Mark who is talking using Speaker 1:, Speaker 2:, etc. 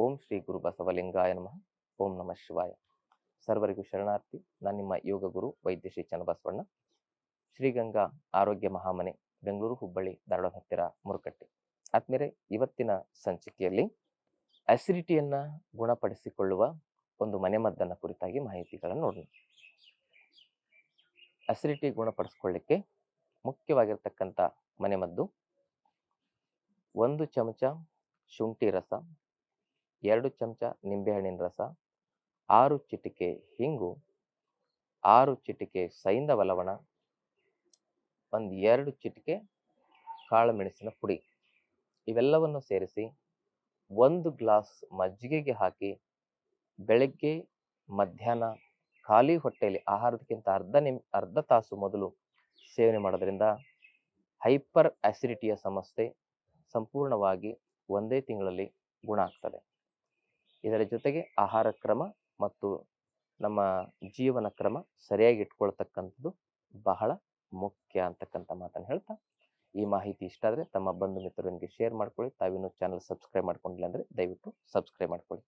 Speaker 1: ಓಂ ಶ್ರೀ ಗುರು ಬಸವಲಿಂಗಾಯ ನಮಃ. ಓಂ ನಮಃ ಶಿವಾಯ. ಸರ್ವರಿಗೂ ಶರಣಾರ್ಥಿ. ನಾನು ನಿಮ್ಮ ಯೋಗ ಗುರು ವೈದ್ಯ ಶ್ರೀ ಚನ್ನಬಸವಣ್ಣ. ಶ್ರೀಗಂಗಾ ಆರೋಗ್ಯ ಮಹಾಮನೆ, ಬೆಂಗಳೂರು ಹುಬ್ಬಳ್ಳಿ, ಧಾರವಾಡ ಹತ್ತಿರ ಮುರುಕಟ್ಟೆ. ಆದ್ಮೇಲೆ ಇವತ್ತಿನ ಸಂಚಿಕೆಯಲ್ಲಿ ಅಸಿಡಿಟಿಯನ್ನ ಗುಣಪಡಿಸಿಕೊಳ್ಳುವ ಒಂದು ಮನೆಮದ್ದನ್ನ ಕುರಿತಾಗಿ ಮಾಹಿತಿಗಳನ್ನು ನೋಡೋಣ ಅಸಿಡಿಟಿ ಗುಣಪಡಿಸ್ಕೊಳ್ಳಿಕ್ಕೆ ಮುಖ್ಯವಾಗಿರ್ತಕ್ಕಂಥ ಮನೆಮದ್ದು ಒಂದು ಚಮಚ ಶುಂಠಿ ರಸ ಎರಡು ಚಮಚ ನಿಂಬೆಹಣ್ಣಿನ ರಸ, ಆರು ಚಿಟಿಕೆ ಹಿಂಗು, ಆರು ಚಿಟಿಕೆ ಸೈಂಧವ ಲವಣ, ಒಂದು ಎರಡು ಚಿಟಿಕೆ ಕಾಳು ಮೆಣಸಿನ ಪುಡಿ. ಇವೆಲ್ಲವನ್ನು ಸೇರಿಸಿ ಒಂದು ಗ್ಲಾಸ್ ಮಜ್ಜಿಗೆಗೆ ಹಾಕಿ ಬೆಳಗ್ಗೆ, ಮಧ್ಯಾಹ್ನ ಖಾಲಿ ಹೊಟ್ಟೆಯಲ್ಲಿ ಆಹಾರದಕ್ಕಿಂತ ಅರ್ಧ ನಿಮ್, ಅರ್ಧ ತಾಸು ಮೊದಲು ಸೇವನೆ ಮಾಡೋದ್ರಿಂದ ಹೈಪರ್ ಆಸಿಡಿಟಿಯ ಸಮಸ್ಯೆ ಸಂಪೂರ್ಣವಾಗಿ ಒಂದೇ ತಿಂಗಳಲ್ಲಿ ಗುಣ ಆಗ್ತದೆ. ಇದರ ಜೊತೆಗೆ ಆಹಾರ ಕ್ರಮ ಮತ್ತು ನಮ್ಮ ಜೀವನ ಕ್ರಮ ಸರಿಯಾಗಿ ಇಟ್ಕೊಳ್ತಕ್ಕಂಥದ್ದು ಬಹಳ ಮುಖ್ಯ ಅಂತಕ್ಕಂಥ ಮಾತನ್ನು ಹೇಳ್ತಾ, ಈ ಮಾಹಿತಿ ಇಷ್ಟ ಆದರೆ ತಮ್ಮ ಬಂಧು ಮಿತ್ರರೊಂದಿಗೆ ಶೇರ್ ಮಾಡ್ಕೊಳ್ಳಿ. ತಾವಿನ್ನೂ ಚಾನಲ್ ಸಬ್ಸ್ಕ್ರೈಬ್ ಮಾಡ್ಕೊಂಡಿಲ್ಲ ಅಂದರೆ ದಯವಿಟ್ಟು ಸಬ್ಸ್ಕ್ರೈಬ್ ಮಾಡ್ಕೊಳ್ಳಿ.